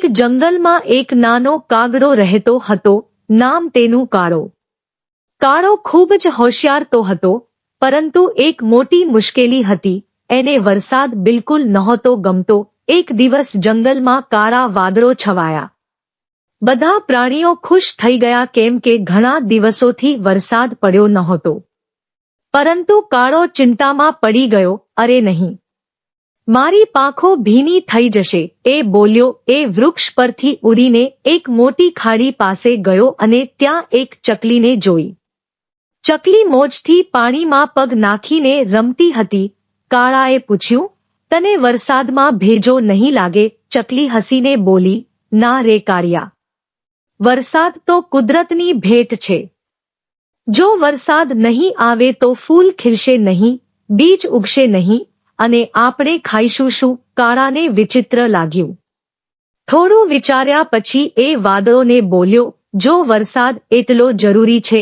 એક જંગલમાં એક નાનો કાગડો રહેતો હતો. નામ તેનું કાળો. કાળો ખૂબ જ હોશિયાર તો હતો, પરંતુ એક મોટી મુશ્કેલી હતી. એને વરસાદ બિલકુલ નહોતો ગમતો. એક દિવસ જંગલમાં કાળા વાદળો છવાયા. બધા પ્રાણીઓ ખુશ થઈ ગયા કેમ કે ઘણા દિવસોથી વરસાદ પડ્યો નહોતો. પરંતુ કાળો ચિંતામાં પડી ગયો. અરે નહીં. મારી પાંખો ભીની થઈ જશે. એ બોલ્યો, એ વૃક્ષ પરથી ઉડીને એક મોટી ખાડી પાસે ગયો અને ત્યાં એક ચકલીને જોઈ. ચકલી મોજથી પાણીમાં પગ નાખીને રમતી હતી. કાળાએ પૂછ્યું, તને વરસાદમાં ભેજો નહીં લાગે? ચકલી હસીને બોલી, ના રે કાળિયા. વરસાદ તો કુદરતની ભેટ છે. જો વરસાદ નહીં આવે તો ફૂલ ખીલશે નહીં, બીજ ઉગશે નહીં અને આપણે ખાઈશું શું? કાળાને વિચિત્ર લાગ્યું. થોડું વિચાર્યા પછી એ વાદળોને બોલ્યો, જો વરસાદ એટલો જરૂરી છે